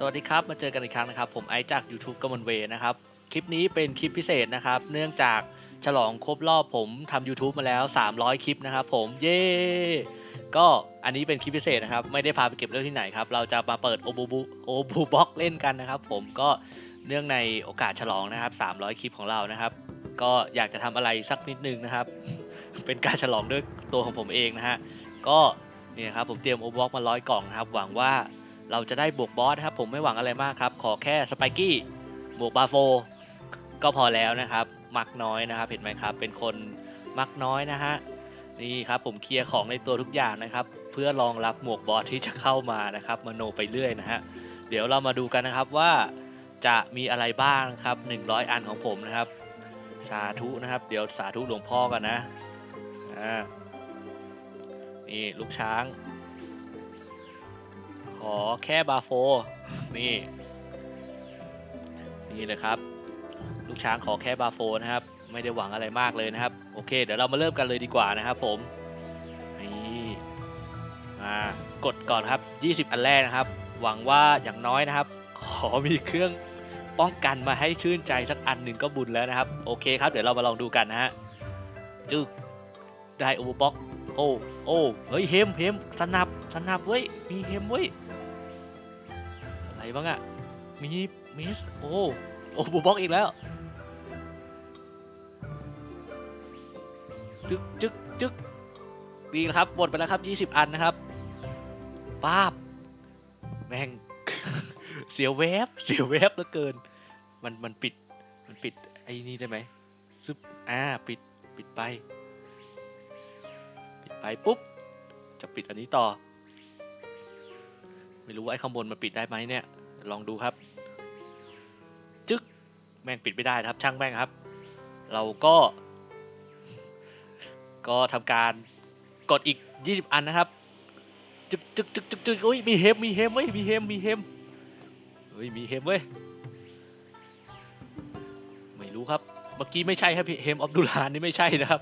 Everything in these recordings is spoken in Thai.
สวัสดีครับ มาเจอกันอีกครั้งนะครับ ผมไอจาก YouTube กมลเวนะครับ คลิปนี้เป็นคลิปพิเศษนะครับ เนื่องจากฉลองครบรอบผมทำ YouTube มาแล้ว 300 คลิปนะครับผมเย้ก็อันนี้เป็นคลิปพิเศษนะครับ ไม่ได้พาไปเก็บเรื่องที่ไหนครับ เราจะมาเปิดโอบูบูโอบูบ็อกเล่นกันนะครับ ผมก็เนื่องในโอกาสฉลองนะครับ 300 คลิปของเรานะครับ ก็อยากจะทำอะไรสักนิดนึงนะครับ เป็นการฉลองด้วยตัวของผมเองนะฮะก็นี่ครับผมเตรียมโอบ็อกมาร้อยกล่องนะครับ หวังว่า เราจะได้บวกบอสครับ ผมไม่หวังอะไรมากครับ ขอแค่สไปกี้บวกบาโฟก็พอแล้วนะครับ มักน้อยนะครับ เห็นไหมครับ เป็นคนมักน้อยนะฮะนี่ครับผมเคลียร์ของในตัวทุกอย่างนะครับ เพื่อรองรับหมวกบอสที่จะเข้ามานะครับมโนไปเรื่อยนะฮะเดี๋ยวเรามาดูกันนะครับว่าจะมีอะไรบ้างครับ 100 อันของผมนะครับ สาธุนะครับ เดี๋ยวสาธุหลวงพ่อกันนะอ่านี่ลูกช้าง อแค่บาโฟ นี่ นี่เลยครับ ลูกช้างขอแค่บาโฟนะครับ ไม่ได้หวังอะไรมากเลยนะครับ โอเค เดี๋ยวเรามาเริ่มกันเลยดีกว่านะครับผม นี่มากดก่อนครับ 20 อันแรกนะครับ หวังว่าอย่างน้อยนะครับ ขอมีเครื่องป้องกันมาให้ชื่นใจสักอันหนึ่งก็บุญแล้วนะครับ โอเคครับ เดี๋ยวเรามาลองดูกันนะฮะจึ๊กได้โอเวอร์บ็อกโอ้ โอ้ เฮ้ย เฮมเฮมสนับ สนับเว้ย มีเฮมเว้ย บ้างอะมีมิสโอ้โอ้บูบ็อกอีกแล้วจึกจึกจึกดีนะครับหมดไปแล้วครับ 20 อันนะครับป้าบแม่งเสียวแวบเสียวแวบเหลือเกิน มันมันปิดมันปิดไอ้นี่ได้ไหมซึบอ่าปิดปิดไป ปิดไปปุ๊บ จะปิดอันนี้ต่อ ไม่รู้ว่าไอ้ข้างบนมันปิดได้ไหมเนี่ย ลองดูครับ จึ๊กแม่งปิดไม่ได้ครับ ช่างแม่งครับ เราก็ ก็ทำการกดอีก 20 อันนะครับ จึ๊กจึ๊กจึ๊กจึ๊กจึ๊กอุ้ยมีเฮมมีเฮมเว้ยมีเฮมมีเฮมเฮ้ยมีเฮมเว้ยไม่รู้ครับ เมื่อกี้ไม่ใช่ครับเฮมออฟดูลานนี่ไม่ใช่นะครับ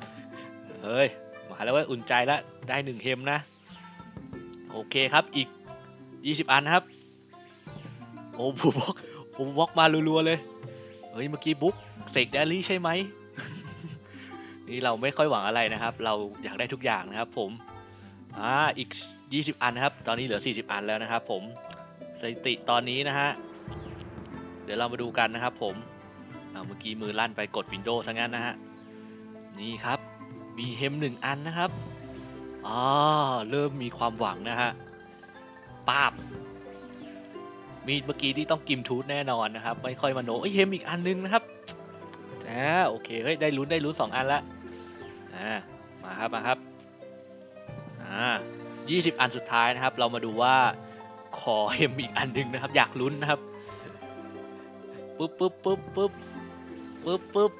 เฮ้ยมาแล้วเว้ยอุ่นใจแล้วได้หนึ่งเฮมนะ โอเคครับอีก 20 อันนะครับ โอ้บูบ็อกโอ้บูบ็อกมารัวๆเลยเฮ้ยเมื่อกี้บุ๊กเสกเดลี่ใช่ไหมนี่เราไม่ค่อยหวังอะไรนะครับ เราอยากได้ทุกอย่างนะครับ ผมอ่าอีก 20 อันนะครับ ตอนนี้เหลือ 40 อันแล้วนะครับ ผมสถิติตอนนี้นะฮะเดี๋ยวเรามาดูกันนะครับ ผมเอาเมื่อกี้มือลั่นไปกดวินโดว์ซะงั้นนะฮะนี่ครับมีเฮมหนึ่งอันนะครับอ๋อเริ่มมีความหวังนะฮะป้าบ มีดเมื่อกี้ที่ต้องกิมทูธแน่นอนนะครับ ไม่ค่อยมาโนเอ้ยเฮมอีกอันนึงนะครับอ่าโอเคเฮ้ยได้ลุ้นได้ลุ้นสองอันละอ่ามาครับมาครับอ่ายี่สิบอันสุดท้ายนะครับ เรามาดูว่าขอเฮมอีกอันนึงนะครับ อยากลุ้นนะครับปึ๊บปึ๊บปึ๊บปึ๊บปึ๊บปึ๊บ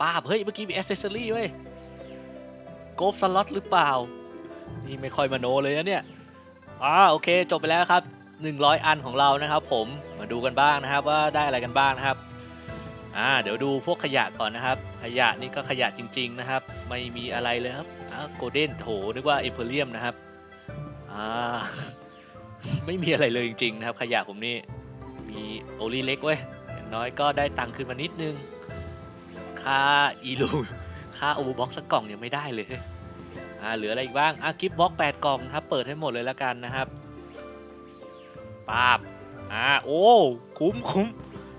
ป้าเฮ้ยเมื่อกี้มีอ c เซสซอรี่เว้ยโกฟสล็อตหรือเปล่า นี่ไม่ค่อยมาโนเลยนะเนี่ยอ่าโอเค จบไปแล้วครับ 100 อันของเรานะครับ ผมมาดูกันบ้างนะครับ ว่าได้อะไรกันบ้างนะครับอ่าเดี๋ยวดูพวกขยะก่อนนะครับ ขยะนี่ก็ขยะจริง ๆนะครับ ไม่มีอะไรเลยครับอ่าโกลเด้นโถนึกว่าเอเพเรียมนะครับอ่าไม่มีอะไรเลยจริง ๆ นะครับ ขยะผมนี่มีโอลีเล็กเว้ยอย่างน้อยก็ได้ตังค์ขึ้นมานิดนึงค่าอีลูค่าโอบ็อกซ์สักกล่องยังไม่ได้เลยอ่าเหลืออะไรอีกบ้างอะกิฟต์บ็อกแปดกล่องครับเปิดให้หมดเลยแล้วกันนะครับ ปาบอ่าโอ้คุ้มคุ้ม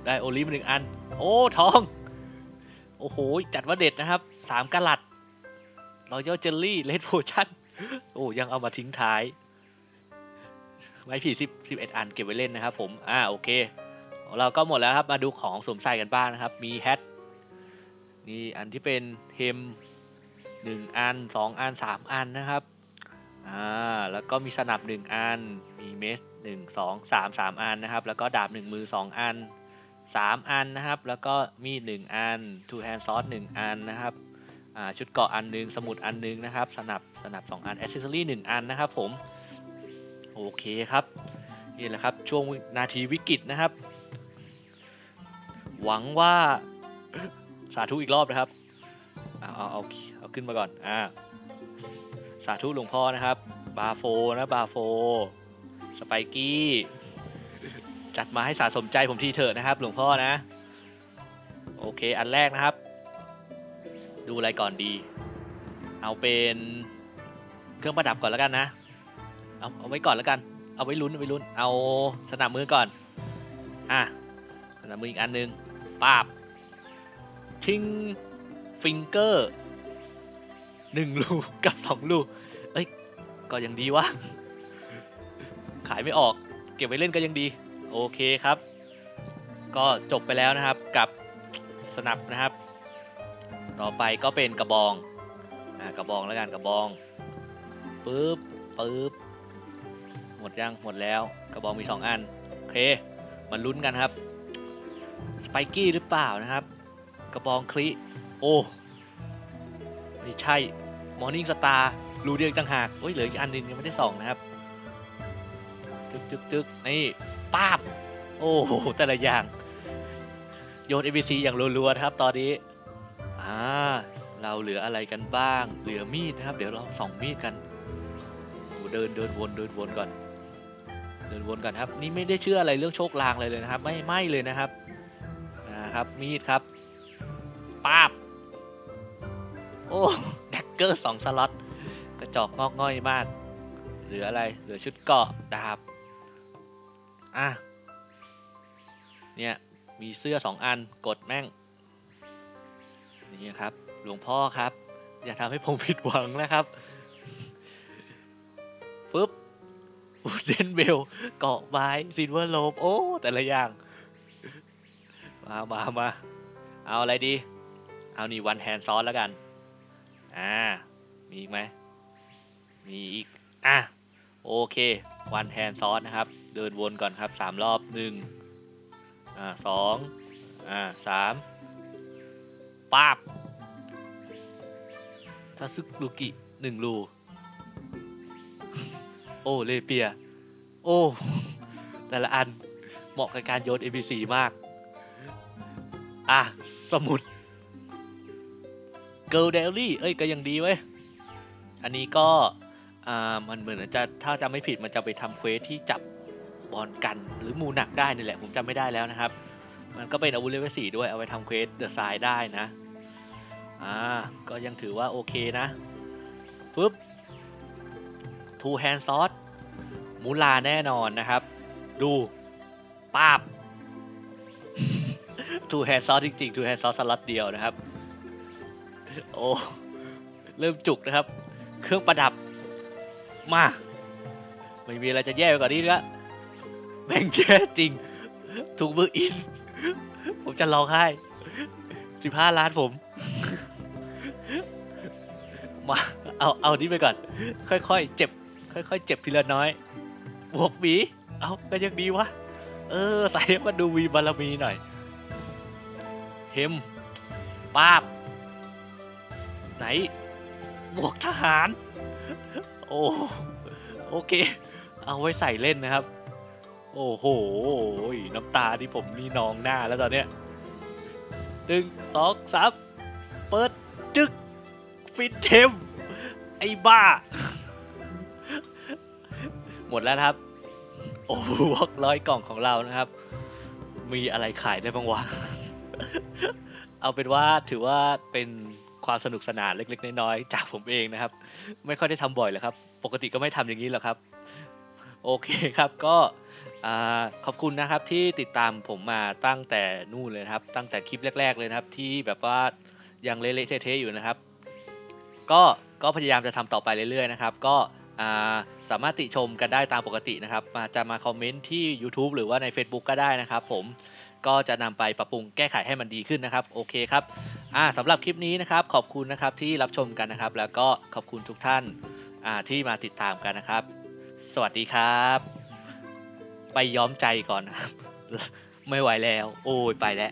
ได้โอลิฟหนึ่งอัน โอ้ทอง โอ้โห จัดว่าเด็ดนะครับสามกะลัดรอยัลเจลลี่เลดโพชั่นโอ้ยังเอามาทิ้งท้าย ไว้ผีสิบสิบเอ็ดอันเก็บไว้เล่นนะครับผม อ่าโอเค เราก็หมดแล้วครับมาดูของสวมใส่กันบ้างนะครับ มีแฮทนี่อันที่เป็นเฮมหนึ่งอันสองอันสามอันนะครับ อ่า แล้วก็มีสนับหนึ่งอัน มีเมสหนึ่งสองสามสามอันนะครับ แล้วก็ดาบหนึ่งมือสองอันสามอันนะครับ แล้วก็มีดหนึ่งอัน two hand sword หนึ่งอันนะครับอ่าชุดเกราะอันหนึ่งสมุดอันหนึ่งนะครับ สนับสนับสองอัน accessory หนึ่งอันนะครับผม โอเคครับ นี่แหละครับ ช่วงนาทีวิกฤตนะครับ หวังว่าสาธุอีกรอบนะครับ เอาเอาเอาเอาขึ้นมาก่อน อ่า สาธุหลวงพ่อนะครับ บาโฟนะบาโฟ สไปกี้ จัดมาให้สะสมใจผมทีเถอะนะครับ หลวงพ่อนะ โอเค อันแรกนะครับ ดูอะไรก่อนดี เอาเป็นเครื่องประดับก่อนแล้วกันนะ เอาเอาไว้ก่อนแล้วกัน เอาไว้ลุ้นเอาไว้ลุ้น เอาสนับมือก่อน อะสนับมืออีกอันหนึงปาบชิงฟิงเกอร์หนึ่งลูกกับสองลูก เอ้ย ก็ยังดีวะ ขายไม่ออก เก็บไว้เล่นก็ยังดี โอเคครับ ก็จบไปแล้วนะครับกับสนับนะครับ ต่อไปก็เป็นกระบองอ่ากระบองแล้วกันกระบองปึ๊บปึ๊บหมดยังหมดแล้วกระบองมีสองอันโอเคมันลุ้นกันครับสไปกี้หรือเปล่านะครับ กระบองคลิโอ้ไม่ใช่มอร์นิ่งสตาร์รูเดียวอีกต่างหากโอ้ยเหลืออีกอันนึงยังไม่ได้ส่องนะครับ จึกจึกจึกนี่ป้าบ โอ้โห แต่ละอย่าง โยน ABC อย่างรัวๆครับ ตอนนี้ อ่า เราเหลืออะไรกันบ้าง เหลือมีดนะครับ เดี๋ยวเราส่องมีดกันเดินเดินวนเดินวนก่อน เดินวนก่อนครับ นี่ไม่ได้เชื่ออะไรเรื่องโชคลางเลยเลยนะครับ ไม่ไม่เลยนะครับ นะครับมีดครับป้าบ โอ้แดกเกอร์สองสล็อตกระจอกงอกง่อยมาก เหลืออะไร เหลือชุดเกาะดาบ อะ เนี่ย มีเสื้อสองอันกดแม่ง นี่ครับ หลวงพ่อครับ อย่าทำให้ผมผิดหวังนะครับปึ๊บอูเดนเบลเกาะไม้ซินเวอร์โลบโอ้ แต่ละอย่าง มามามาเอาอะไรดี เอานี่วันแฮนด์ซอสแล้วกัน อ่า มีอีกไหม มีอีก อะ โอเค วันแฮนด์ซอสนะครับ เดินวนก่อนครับสามรอบหนึ่งอ่าสองอ่าสามป้าบซาซึรุกิหนึ่งรูโอ้ เลเปีย โอ้ แต่ละอันเหมาะกับการโยน NPC มาก อะ สมุดเกิลเดลี่ เอ้ย ก็ยังดีเว้ย อันนี้ก็ อ่า มันเหมือนจะ ถ้าจำไม่ผิดมันจะไปทำเควสที่จับ บอลกันหรือมูหนักได้นี่แหละ ผมจำไม่ได้แล้วนะครับ มันก็เป็นอาวุธเลเวลสี่ด้วยเอาไปทำเควสเดอะไซด์ได้นะ อ่า ก็ยังถือว่าโอเคนะปึ๊บทูแฮนด์ซอสมูลาแน่นอนนะครับ ดูปาบทูแฮนด์ซอสจริงๆทูแฮนด์ซอสสล็อตเดียวนะครับ โอ้เริ่มจุกนะครับ เครื่องประดับมา ไม่มีอะไรจะแย่ไปกว่านี้แล้ว แม่งแย่จริงถูกมืออิน ผมจะร้องไห้สิบห้าล้านผม มา เอาเอานี้ไปก่อน ค่อยๆ เจ็บ ค่อยๆ เจ็บทีละน้อย บวกหมีเอาก็ยังดีวะ เออ ใส่มันดูมีบารมีหน่อย เฮมป้าบ ไหน บวกทหาร โอ้ โอเค เอาไว้ใส่เล่นนะครับ โอ้โห น้ำตาที่ผมนี่นองหน้าแล้วตอนเนี้ยหนึ่งสองสามเปิด จึกฟินเทม ไอ้บ้า หมดแล้วครับ โอ้วอกร้อยกล่องของเรานะครับ มีอะไรขายได้บ้างวะ เอาเป็นว่าถือว่าเป็นความสนุกสนานเล็ก ๆ น้อยๆ จากผมเองนะครับ ไม่ค่อยได้ทำบ่อยเลยครับ ปกติก็ไม่ทำอย่างนี้หรอกครับ โอเคครับก็ ขอบคุณนะครับที่ติดตามผมมาตั้งแต่นู่นเลยครับ ตั้งแต่คลิปแรก ๆ เลยนะครับ ที่แบบว่ายังเละๆเทะๆอยู่นะครับ ก็ก็พยายามจะทำต่อไปเรื่อยๆนะครับ ก็สามารถติชมกันได้ตามปกตินะครับ มาจะมาคอมเมนต์ที่ YouTube หรือว่าใน Facebook ก็ได้นะครับ ผมก็จะนำไปปรับปรุงแก้ไขให้มันดีขึ้นนะครับ โอเคครับสำหรับคลิปนี้นะครับ ขอบคุณนะครับที่รับชมกันนะครับ แล้วก็ขอบคุณทุกท่านที่มาติดตามกันนะครับ สวัสดีครับ ไปย้อมใจก่อนนะครับ ไม่ไหวแล้ว โอ้ยไปแล้ว